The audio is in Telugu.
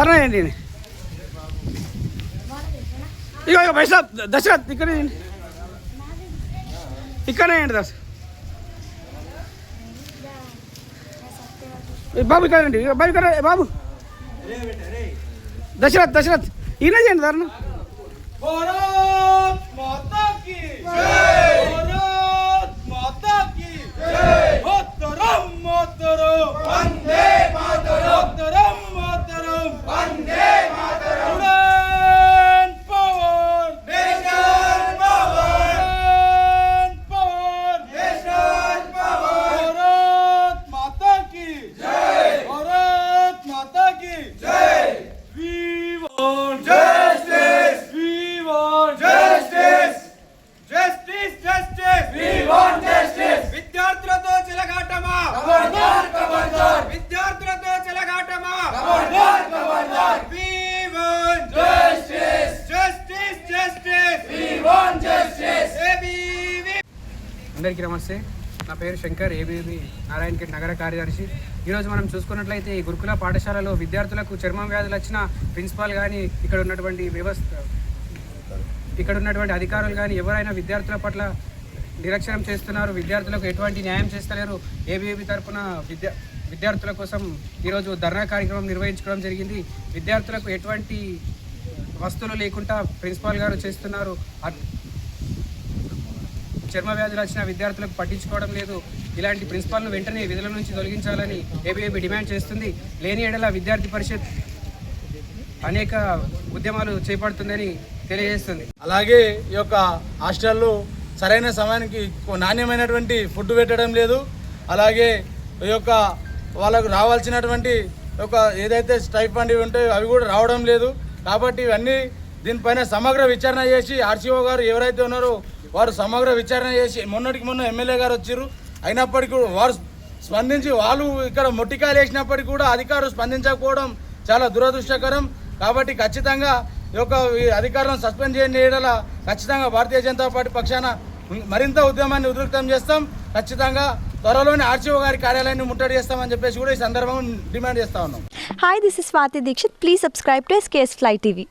ధర్నా ఏంటి ఇగో ఇగో బైసా దశరథ్ ఇక్కడ ఏంటి? ఇక్కడనే ఏంటి దశ బాబు ఇక్కడ ఏంటి? బాబు ఇక్కడ బాబు. దశరథ్ దశరథ్ ఈయన చేయండి ధర్నా? Justice. We want justice. Justice, justice. We want justice. విద్యార్థులతో చిలగాటమా ఖబర్దార్ ఖబర్దార్ విద్యార్థులతో చిలగాటమా ఖబర్దార్ ఖబర్దార్ We want justice. Justice, justice. We want justice. ABV అందరికీ నమస్తే నా పేరు శంకర్ ఏబీబీ నారాయణఖేడ్ నగర కార్యదర్శి ఈరోజు మనం చూసుకున్నట్లయితే ఈ గురుకుల పాఠశాలలో విద్యార్థులకు చర్మం వ్యాధులు వచ్చిన ప్రిన్సిపాల్ కానీ ఇక్కడ ఉన్నటువంటి వ్యవస్థ ఇక్కడ ఉన్నటువంటి అధికారులు కానీ ఎవరైనా విద్యార్థుల పట్ల నిరక్షరం చేస్తున్నారు విద్యార్థులకు ఎటువంటి న్యాయం చేస్తలేరు ఏబీఏబీ తరఫున విద్యా విద్యార్థుల కోసం ఈరోజు ధర్నా కార్యక్రమం నిర్వహించుకోవడం జరిగింది. విద్యార్థులకు ఎటువంటి వస్తువులు లేకుండా ప్రిన్సిపాల్ గారు చేస్తున్నారు. చర్మ వ్యాధులు వచ్చిన విద్యార్థులకు పట్టించుకోవడం లేదు. ఇలాంటి ప్రిన్సిపాల్ను వెంటనే విధుల నుంచి తొలగించాలని ఏబీఏబీ డిమాండ్ చేస్తుంది. లేని ఎడల విద్యార్థి పరిషత్ అనేక ఉద్యమాలు చేపడుతుందని తెలియజేస్తుంది. అలాగే ఈ యొక్క హాస్టల్లో సరైన సమయానికి నాణ్యమైనటువంటి ఫుడ్ పెట్టడం లేదు. అలాగే ఈ యొక్క వాళ్ళకు రావాల్సినటువంటి ఒక ఏదైతే స్టైఫండ్ ఇవి ఉంటాయో అవి కూడా రావడం లేదు. కాబట్టి ఇవన్నీ దీనిపైన సమగ్ర విచారణ చేసి ఆర్సీఓ గారు ఎవరైతే ఉన్నారో వారు సమగ్ర విచారణ చేసి మొన్నటికి మొన్న ఎమ్మెల్యే గారు వచ్చారు అయినప్పటికీ కూడా వారు స్పందించి వాళ్ళు ఇక్కడ మొట్టికాయలు వేసినప్పటికీ కూడా అధికారులు స్పందించకపోవడం చాలా దురదృష్టకరం. కాబట్టి ఖచ్చితంగా ఈ యొక్క ఈ అధికారులను సస్పెండ్ చేయడం ఖచ్చితంగా భారతీయ జనతా పార్టీ పక్షాన మరింత ఉద్యమాన్ని ఉధృతం చేస్తాం. ఖచ్చితంగా త్వరలోనే ఆర్సీఓ గారి కార్యాలయాన్ని ముట్టడి చేస్తామని చెప్పేసి కూడా ఈ సందర్భంగా డిమాండ్ చేస్తా ఉన్నాం. Hi this is Swathi Dixit please subscribe to SKS fly TV